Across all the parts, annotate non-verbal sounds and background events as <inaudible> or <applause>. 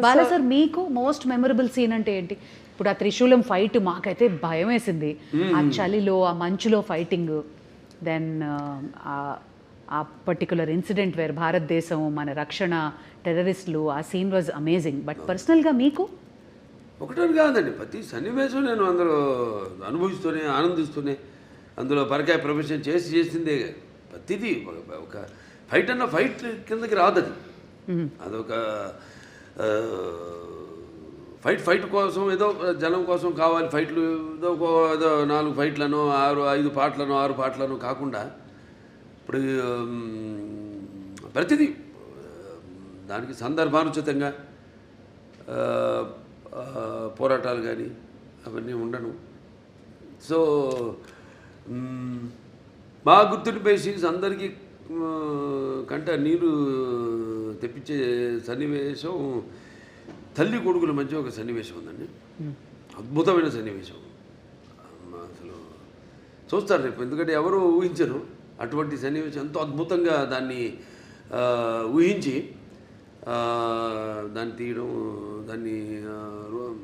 Bala sir మీకు most memorable scene అంటే ఏంటి? ఇప్పుడు ఆ త్రిశూలం ఫైట్ మాకైతే భయం వేసింది. ఆ చలిలో ఆ మంచులో ఫైటింగ్ దెన్ ఆ పర్టికులర్ ఇన్సిడెంట్ వేర్ భారతదేశం మన రక్షణ టెర్రరిస్టులు ఆ సీన్ వాజ్ అమేజింగ్ బట్ పర్సనల్గా మీకు? ఒకటని కాదండి ప్రతి సన్నివేశం నేను అందులో అనుభవిస్తూనే ఆనందిస్తూనే అందులో పరకాయ ప్రొఫెషన్ చేసి చేసిందే. ప్రతిదీ ఒక- ఫైట్ అన్న ఫైట్ కిందకి రాదు అది అదొక ఫైట్ ఫైట్ కోసం ఏదో జనం కోసం కావాలి ఫైట్లు ఏదో ఒక ఏదో నాలుగు ఫైట్లను ఆరు ఐదు పాటలను ఆరు పాటలను కాకుండా ఇప్పుడు ప్రతిదీ దానికి సందర్భానుచితంగా పోరాటాలు కానీ అవన్నీ ఉండను. సో మా బాగా గుర్తుండిపోయే సీన్స్ అందరికీ కంట నీరు తెప్పించే సన్నివేశం తల్లి కొడుకుల మధ్య ఒక సన్నివేశం ఉందండి. అద్భుతమైన సన్నివేశం. అసలు చూస్తారు రేపు ఎందుకంటే ఎవరు ఊహించరు. అటువంటి సన్నివేశం ఎంతో అద్భుతంగా దాన్ని ఊహించి దాన్ని తీయడం దాన్ని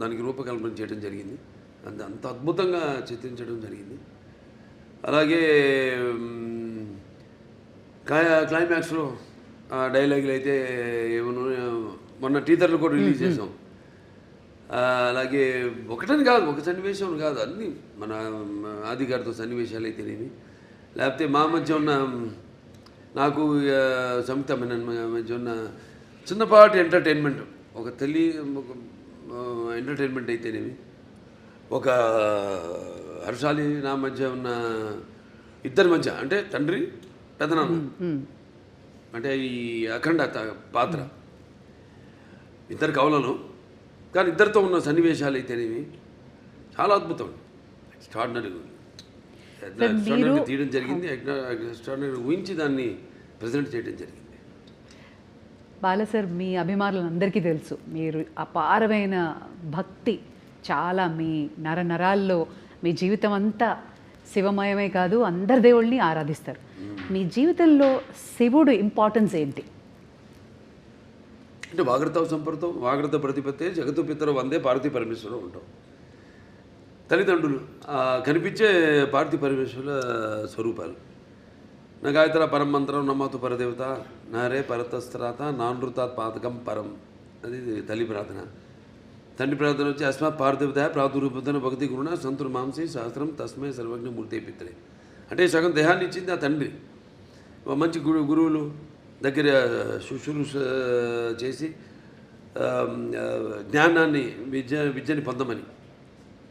దానికి రూపకల్పన చేయడం జరిగింది. అంత అంత అద్భుతంగా చిత్రించడం జరిగింది. అలాగే క్లైమాక్స్లో డైలాగులు అయితే ఏమను మొన్న టీజర్లు కూడా రిలీజ్ చేసాం అలాగే ఒకటని కాదు ఒక సన్నివేశం కాదు అన్నీ మన ఆది గారితో సన్నివేశాలు అయితేనేమి. లేకపోతే మా మధ్య ఉన్న నాకు సంయుక్త మధ్య ఉన్న చిన్నపాటి ఎంటర్టైన్మెంట్ ఒక తెలి ఒక ఎంటర్టైన్మెంట్ అయితేనేమి. ఒక హర్షాలి నా మధ్య ఉన్న ఇద్దరి మధ్య అంటే తండ్రి పెదనాన్న. అంటే ఈ అఖండ పాత్ర. ఇద్దరు కవులను కానీ ఇద్దరితో ఉన్న సన్నివేశాలు అయితేనేమి చాలా అద్భుతం. ఎక్స్ట్రాడినరీ ఎక్స్ట్రాడినరీ తీయడం జరిగింది. ఎక్స్ట్రాడినరీ ఊహించి దాన్ని ప్రజెంట్ చేయడం జరిగింది. బాల సార్ మీ అభిమానులందరికీ తెలుసు మీరు అపారమైన భక్తి. చాలా మీ నర నరాల్లో మీ జీవితం అంతా శివమయమే కాదు అందరి దేవుళ్ళని ఆరాధిస్తారు. మీ జీవితంలో శివుడు ఇంపార్టెన్స్ ఏంటి? అంటే వాగ్రత సంపర్తం వాగ్రత ప్రతిపత్తే జగత్తు పితర వందే పార్వతీ పరమేశ్వరం ఉంటాం. తల్లిదండ్రులు కనిపించే పార్వతీ పరమేశ్వరుల స్వరూపాలు. నా గాయత్ర పరం మంత్రం నమ్మతు పరదేవత నారే పరతస్త్రాత నానృతాత్ పాతకం పరం. అది తల్లి ప్రార్థన. తండ్రి ప్రార్థన వచ్చి అస్మాత్ పార్థివత ప్రాదురూపతన భక్తి గురుణ సంతుర్ మాంసి శాస్త్రం తస్మై సర్వజ్ఞ మూర్తి పిత్రే. అంటే సగం దేహాన్ని ఇచ్చింది ఆ తండ్రి. మంచి గురు గురువులు దగ్గర శుశ్రూష చేసి జ్ఞానాన్ని విద్య విద్యని పొందమని.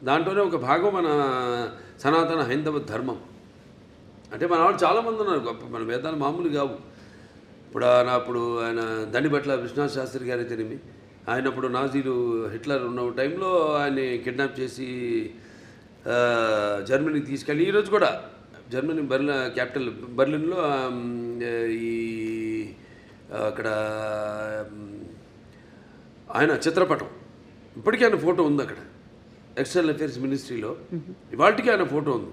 దాంట్లోనే ఒక భాగం మన సనాతన హైందవ ధర్మం. అంటే మన వాళ్ళు చాలామంది ఉన్నారు గొప్ప మన వేదాలు మామూలు కావు. ఇప్పుడు ఆయన అప్పుడు ఆయన దండిపట్ల విశ్వనాథ్ శాస్త్రి గారి తెలిమి ఆయన అప్పుడు నాజీలు హిట్లర్ ఉన్న టైంలో ఆయన్ని కిడ్నాప్ చేసి జర్మనీకి తీసుకెళ్ళి ఈరోజు కూడా జర్మనీ బర్ల క్యాపిటల్ బర్లిన్లో ఈ అక్కడ ఆయన చిత్రపటం. ఇప్పటికీ ఆయన ఫోటో ఉంది అక్కడ. ఎక్స్టర్నల్ అఫేర్స్ మినిస్ట్రీలో. ఇవాళకి ఆయన ఫోటో ఉంది.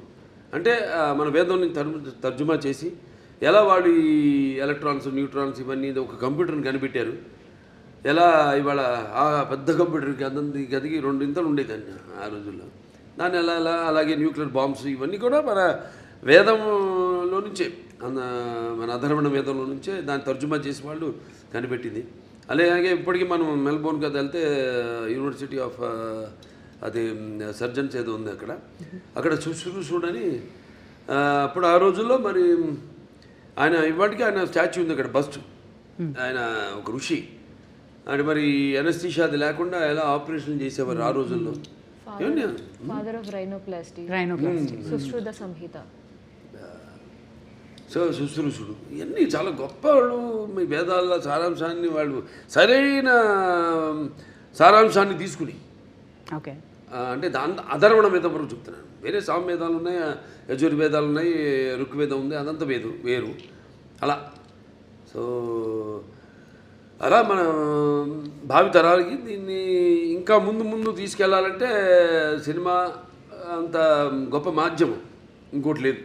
అంటే మన వేదం నుంచి తర్జు- తర్జుమా చేసి ఎలా వాళ్ళు ఈ ఎలక్ట్రాన్స్ న్యూట్రాన్స్ ఇవన్నీ ఒక కంప్యూటర్ని కనిపెట్టారు. ఎలా ఇవాళ ఆ పెద్ద కంప్యూటర్కి అదంది గదికి రెండింతలు ఉండేదండి ఆ రోజుల్లో. దాన్ని ఎలా ఎలా అలాగే న్యూక్లియర్ బాంబ్స్ ఇవన్నీ కూడా మన వేదంలో నుంచే అన్న మన అధర్వణ వేదంలో నుంచే దాన్ని తర్జుమా చేసి వాళ్ళు కనిపెట్టింది. అలాగే ఇప్పటికీ మనం మెల్బోర్న్ కదా వెళ్తే యూనివర్సిటీ ఆఫ్ అది సర్జన్స్ ఏదో ఉంది అక్కడ. అక్కడ ఆ, అప్పుడు ఆ రోజుల్లో మరి ఆయన ఇవాటికి ఆయన స్టాచ్యూ ఉంది అక్కడ బస్ట్. ఆయన ఒక ఋషి. అంటే మరి ఎనస్థీషియా అది లేకుండా ఎలా ఆపరేషన్ చేసేవారు ఆ రోజుల్లో? ఏమండి father of rhinoplasty rhinoplasty Sushruta Samhita so శుశ్రూషుడు. ఇవన్నీ చాలా గొప్ప వాళ్ళు మీ వేదాల సారాంశాన్ని వాళ్ళు సరైన సారాంశాన్ని తీసుకుని. ఓకే. అంటే దాని అధర్వణ వేదం వరకు చెప్తున్నాను. వేరే సామవేదాలు ఉన్నాయి యజుర్వేదాలు ఉన్నాయి ఋగ్వేదం ఉంది అదంతా వేదు వేరు. అలా. సో అలా మన భావితరాలకి దీన్ని ఇంకా ముందు ముందు తీసుకెళ్ళాలంటే సినిమా అంత గొప్ప మాధ్యమం. ఇంకోటి లేదు.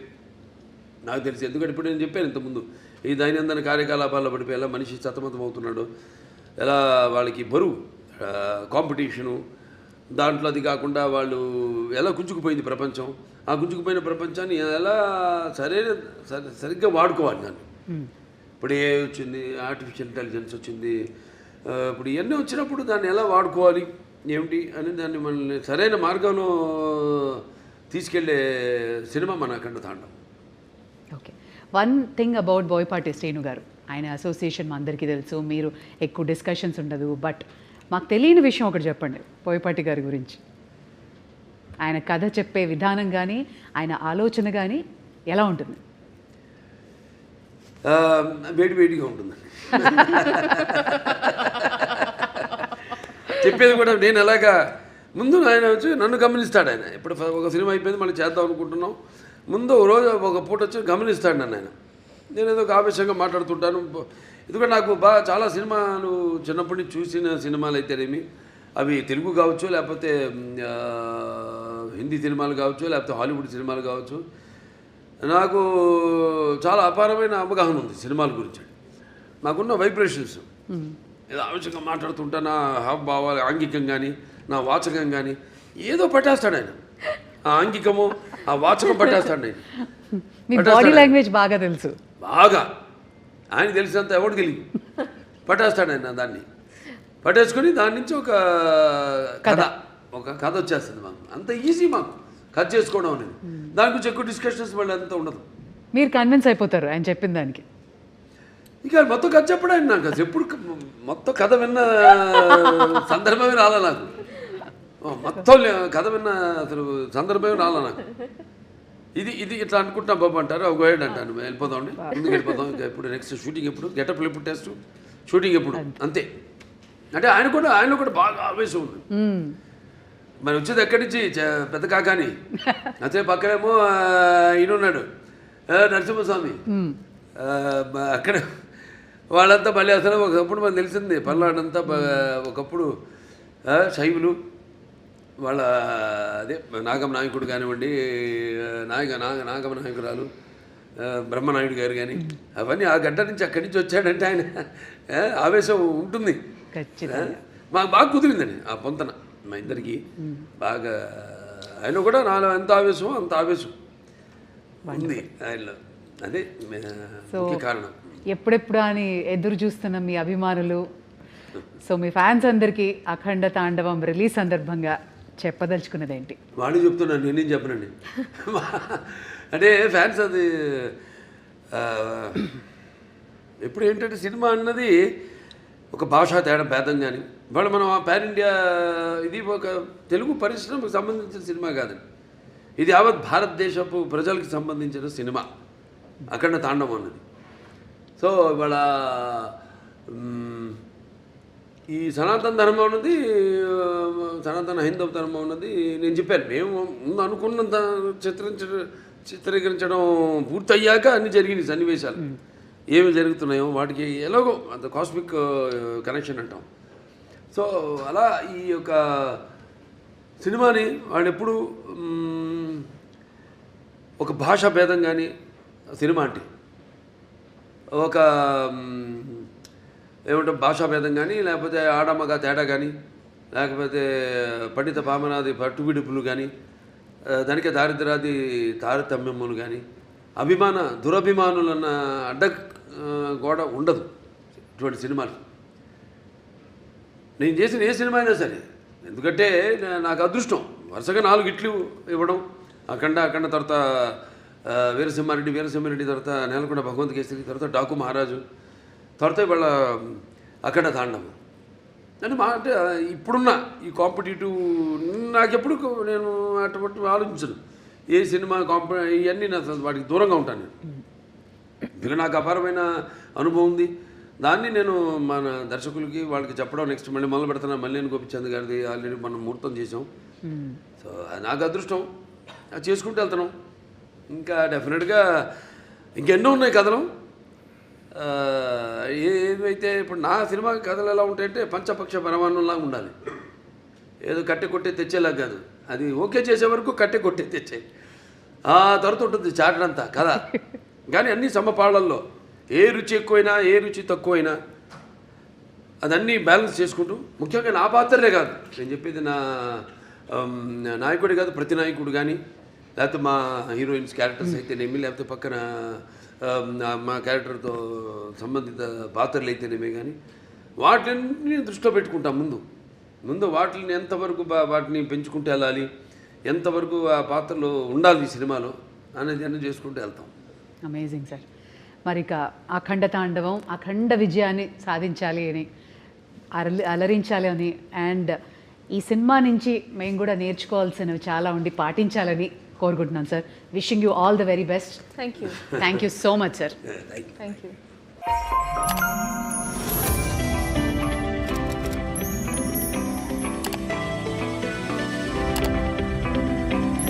నాకు తెలిసి ఎందుకంటే ఇప్పుడు నేను చెప్పాను ఇంతకుముందు ఈ దైనందిన కార్యకలాపాల్లో పడిపోయి ఎలా మనిషి సతమతం అవుతున్నాడు ఎలా వాళ్ళకి బరువు కాంపిటీషను దాంట్లో అది కాకుండా వాళ్ళు ఎలా గుంజుకుపోయింది ప్రపంచం ఆ గుంజుకుపోయిన ప్రపంచాన్ని ఎలా సరైన సరిగ్గా వాడుకోవాలి దాన్ని. ఇప్పుడు ఏ వచ్చింది ఆర్టిఫిషియల్ ఇంటెలిజెన్స్ వచ్చింది. ఇప్పుడు ఇవన్నీ వచ్చినప్పుడు దాన్ని ఎలా వాడుకోవాలి ఏమిటి అని దాన్ని మనల్ని సరైన మార్గంలో తీసుకెళ్ళే సినిమా మన Akhanda తాండం okay. One thing about Boyapati Srinu garu. ఆయన అసోసియేషన్ మా అందరికీ తెలుసు. మీరు ఎక్కువ డిస్కషన్స్ ఉండదు. బట్ మాకు తెలియని విషయం ఒకటి చెప్పండి బోయపాటి గారి గురించి. ఆయన కథ చెప్పే విధానం కానీ ఆయన ఆలోచన కానీ ఎలా ఉంటుంది? వేడివేడిగా వేడి వేడిగా ఉంటుందండి చెప్పేది కూడా నేను ఎలాగా ముందు ఆయన వచ్చి నన్ను గమనిస్తాడు ఆయన. ఇప్పుడు ఒక సినిమా అయిపోయింది మళ్ళీ చేద్దాం అనుకుంటున్నాం. ముందు ఒక రోజు ఒక పూట వచ్చి గమనిస్తాడు నన్ను ఆయన. నేను ఏదో ఒక ఆవేశంగా మాట్లాడుతుంటాను. ఎందుకంటే నాకు బాగా చాలా సినిమాలు చిన్నప్పటి నుంచి చూసిన సినిమాలు అయితేనేమి అవి తెలుగు కావచ్చు లేకపోతే హిందీ సినిమాలు కావచ్చు లేకపోతే హాలీవుడ్ సినిమాలు కావచ్చు నాకు చాలా అపారమైన అవగాహన ఉంది సినిమాల గురించి. నాకున్న వైబ్రేషన్స్ ఏదో ఆవేశంగా మాట్లాడుతుంటా నా హావభావాలు ఆంగికం కానీ నా వాచకం కానీ ఏదో పట్టేస్తాడు ఆయన. ఆ ఆంగికము ఆ వాచకం పట్టేస్తాడు నేను మీ బాడీ లాంగ్వేజ్ బాగా తెలుసు. బాగా. ఆయన తెలిసినంత ఎవడు తెలియదు. పట్టేస్తాడు ఆయన దాన్ని. పట్టేసుకొని దాని నుంచి ఒక కథ. ఒక కథ వచ్చేస్తుంది మాకు. అంత ఈజీ మాకు. కథ చేసుకోవడం అనేది. దాని గురించి ఎక్కువ డిస్కషన్స్ మళ్ళీ అంత ఉండదు. మీరు కన్విన్స్ అయిపోతారు ఆయన చెప్పిన దానికి. ఇక మొత్తం కథ చెప్పడం ఆయన నాకు. ఎప్పుడు మొత్తం కథ విన్న సందర్భమే రాలే నాకు. మొత్తం కథ విన్న అసలు సందర్భమే రాలే నాకు. ఇది ఇది ఇట్లా అనుకుంటున్నా బాబు అంటారు. ఒక గోయడ్ అంటాను. వెళ్ళిపోదాం అండి. ముందుకు వెళ్ళిపోదాం. ఇంకా ఎప్పుడు నెక్స్ట్ షూటింగ్ ఎప్పుడు? గెటప్ ఎప్పుడు టెస్ట్ షూటింగ్ ఎప్పుడు? అంతే. అంటే ఆయన కూడా ఆయన కూడా బాగా ఆవేశం ఉంది. మరి వచ్చేది ఎక్కడి నుంచి? పెద్ద కాకాని. <laughs> అదే పక్కనేమో ఈయన ఉన్నాడు నరసింహస్వామి. అక్కడ వాళ్ళంతా మళ్ళీ అసలు ఒకప్పుడు మనకు తెలిసింది పల్నాడంతా ఒకప్పుడు శైవులు. వాళ్ళ అదే నాగం నాయకుడు కానివ్వండి నాయక నాగ నాగమ నాయకురాలు బ్రహ్మనాయుడు గారు కానీ అవన్నీ ఆ గడ్డ నుంచి అక్కడి నుంచి వచ్చాడంటే ఆయన ఆవేశం ఉంటుంది. మాకు బాగా కుదిరిందండి ఆ పొంతన. మా ఇద్దరికి బాగా ఆయన కూడా నాలో ఎంత ఆవేశమో అంత ఆవేశం ఉంది ఆయనలో. అదే కారణం. ఎప్పుడెప్పుడు అని ఎదురు చూస్తున్న మీ అభిమానులు. <laughs> సో మీ ఫ్యాన్స్ అందరికీ అఖండ తాండవం రిలీజ్ సందర్భంగా చెప్పదలుచుకున్నది ఏంటి వాళ్ళు చెప్తున్నాను నేనేం చెప్పనండి. <laughs> అంటే ఫ్యాన్స్ అది ఇప్పుడు ఏంటంటే సినిమా అన్నది ఒక భాషా తేడా భేదం కానీ ఇవాళ మనం ఆ పాన్ ఇండియా ఇది ఒక తెలుగు పరిశ్రమకు సంబంధించిన సినిమా కాదండి. ఇది యావత్ భారతదేశపు ప్రజలకు సంబంధించిన సినిమా. అఖండ తాండవం అన్నది. సో ఇవాళ ఈ సనాతన ధర్మం ఉన్నది సనాతన హైందవ ధర్మం ఉన్నది నేను చెప్పాను. మేము ముందు అనుకున్నంత చిత్రించడం చిత్రీకరించడం పూర్తయ్యాక అన్ని జరిగినాయి సన్నివేశాలు. ఏమి జరుగుతున్నాయో వాటికి ఎలాగో అంత కాస్మిక్ కనెక్షన్ అంటాం. సో అలా ఈ యొక్క సినిమాని వాళ్ళు ఎప్పుడు ఒక భాషా భేదం కానీ సినిమా అంటే. ఒక మ్, ఏమంటాం భాషా భేదం కానీ లేకపోతే ఆడమ్మగా తేడా కానీ లేకపోతే పండిత పామనాది పట్టుబిడుపులు కానీ ధనిక దారిద్రాది తారతమ్యములు కానీ అభిమాన దురభిమానులన్న అడ్డ గోడ ఉండదు ఇటువంటి సినిమాలు. నేను చేసిన ఏ సినిమా అయినా సరే ఎందుకంటే నాకు అదృష్టం. వరుసగా నాలుగు ఇట్లు ఇవ్వడం అఖండ అఖండ తర్వాత వీరసింహారెడ్డి వీరసింహారెడ్డి తర్వాత నేలకొండ భగవంత్ కేసరి తర్వాత డాకు మహారాజు తర్వాత ఇవాళ అఖండ తాండవం. అని మా అంటే ఇప్పుడున్న ఈ కాంపిటేటివ్ నాకెప్పుడు నేను అటువంటి ఆలోచించను. ఏ సినిమా కాంప ఇవన్నీ నా వాటికి దూరంగా ఉంటాను నేను. నాకు అపారమైన అనుభవం ఉంది. దాన్ని నేను మన దర్శకులకి వాళ్ళకి చెప్పడం నెక్స్ట్ మళ్ళీ మొదలు పెడుతున్నా మళ్ళీ గోపిచంద్ గారిది ఆల్రెడీ మనం ముహూర్తం చేసాం సో అది నాకు అదృష్టం. అది చేసుకుంటూ వెళ్తున్నాం. ఇంకా డెఫినెట్గా ఇంకెన్నో ఉన్నాయి కథలు. ఏమైతే ఇప్పుడు నా సినిమా కథలు ఎలా ఉంటాయంటే పంచపక్ష పరమాణంలా ఉండాలి. ఏదో కట్టె కొట్టే తెచ్చేలా కాదు. అది ఓకే చేసే వరకు కట్టె కొట్టే తెచ్చే ఆ తర్వాత ఉంటుంది చాటంతా కథ. <laughs> కానీ అన్ని సమపాళ్ళల్లో ఏ రుచి ఎక్కువైనా ఏ రుచి తక్కువైనా అదన్నీ బ్యాలెన్స్ చేసుకుంటూ ముఖ్యంగా నా పాత్రలే కాదు. నేను చెప్పేది నా నాయకుడే కాదు ప్రతి నాయకుడు కానీ లేకపోతే మా హీరోయిన్స్ క్యారెక్టర్స్ అయితేనేమి లేకపోతే పక్కన మా క్యారెక్టర్తో సంబంధిత పాత్రలు అయితేనేమే కానీ వాటిని దృష్టిలో పెట్టుకుంటాం ముందు. ముందు వాటిని ఎంతవరకు వాటిని పెంచుకుంటూ వెళ్ళాలి ఎంతవరకు ఆ పాత్రలో ఉండాలి ఈ సినిమాలో అనేది అన్నీ చేసుకుంటూ వెళ్తాం. అమేజింగ్ సార్ మరి ఇక అఖండ తాండవం అఖండ విజయాన్ని సాధించాలి అని అరలి అలరించాలి అని అండ్ ఈ సినిమా నుంచి మేము కూడా నేర్చుకోవాల్సినవి చాలా ఉండి పాటించాలని కోరుకుంటున్నాం sir. Wishing you all the very best thank you thank you so much sir thank you